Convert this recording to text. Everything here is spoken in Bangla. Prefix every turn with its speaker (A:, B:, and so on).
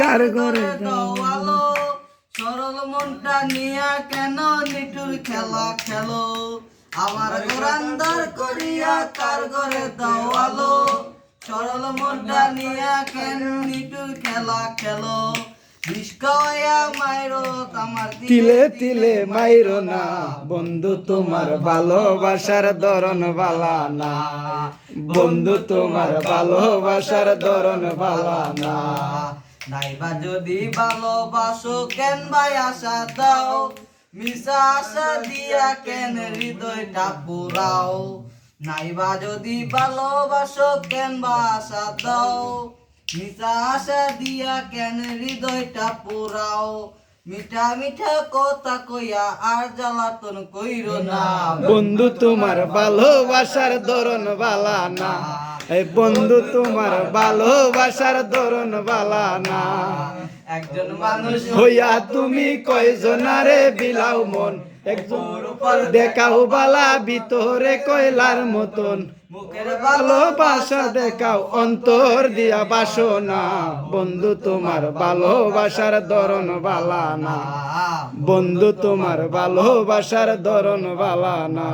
A: কার ঘরে
B: দাও আলো সরল মনটা নিয়া কেন নিটুর খেলা খেলো? আমার গোরান্দার করিয়া কার ঘরে দাও আলো সরল মনটা নিয়া কেন নিটুর খেলা খেলো?
A: তিলে তিলে মাইরো না। বন্ধু তোমার ভালোবাসার ধরন বালা না। বন্ধু তোমার ভালোবাসার ধরন বালা না।
B: নাইবা যদি ভালোবাসো, কেন ভাই আশা দাও? মিশা আশা দিয়া কেন হৃদয়টা পুরাও? নাইবা যদি ভালোবাসো, কেন বা আশা দাও? মিশা আশা দিয়া কেন হৃদয়টা পুরাও? মিঠা মিঠা কথা কইয়া আর জ্বালাতন কইরো না।
A: বন্ধু, তোমার ভালোবাসার ধরন বালা না। এই বন্ধু তোমার ভালোবাসার ধরন বালা না।
B: একজন মানুষ
A: হইয়া তুমি কয়জনারে বিলাও মন? একজন দেখাও বালা ভিতরে কয়লার মতন। ভালোবাসা দেখাও অন্তর দিয়া বাসনা। বন্ধু তোমার ভালোবাসার ধরন বালা না। বন্ধু তোমার ভালোবাসার ধরন বালা না।